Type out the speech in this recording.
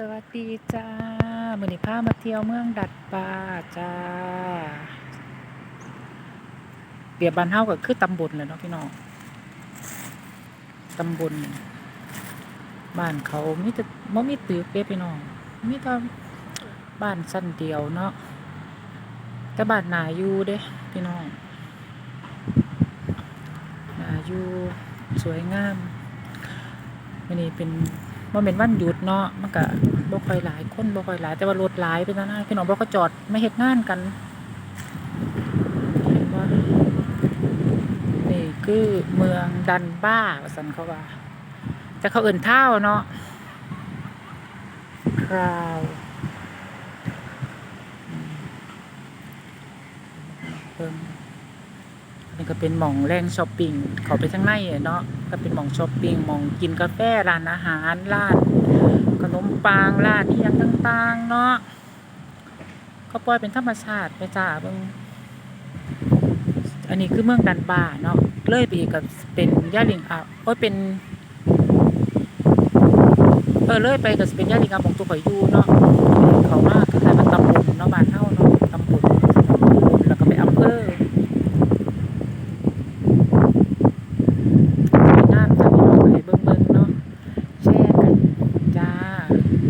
สวัสดีจ้ามือนี้พามาเที่ยวเมืองดัดปลาจ้า เปรียบบ้านเฮาก็คือตำบลเลยเนาะพี่น้อง ตำบล บ้านเขามีแต่บ่มีตึกเด้พี่น้อง มีแต่บ้านสั้นเดียวเนาะ แต่บ้านหนาอยู่เด้พี่น้องหนาอยู่สวยงามวันนี้เป็น บ่แม่นวันหยุดเนาะมันก็บ่ค่อยหลายคนบ่ค่อยหลาย แต่ว่ารถหลายเป็นนั้นพี่น้องบ่ก็จอดไมาเฮ็ดงานกันนี่คือเมืองดันบ้าว่าซั่นเขาว่าแต่เขาเอิ้นเท่าเนาะคราวเบิ่ง นนี้ก็เป็นหม่องแรงช้อปปิ้งเขาไปทางในเนาะก็เป็นหม่องช้อปปิ้งหม่องกินกาแฟร้านอาหารร้านขนมปังร้านอีหยังต่างๆ เนาะเขาปล่อยเป็นธรรมชาติไปจ้าเบิ่งอันนี้คือเมืองดันบาเนาะเลยไปกก็เป็นย่าลิงอะโอ้ยเป็นเออเลยไปก็สิเป็นย่าลิงอะของตัวข่อยอยู่เนาะเขามาก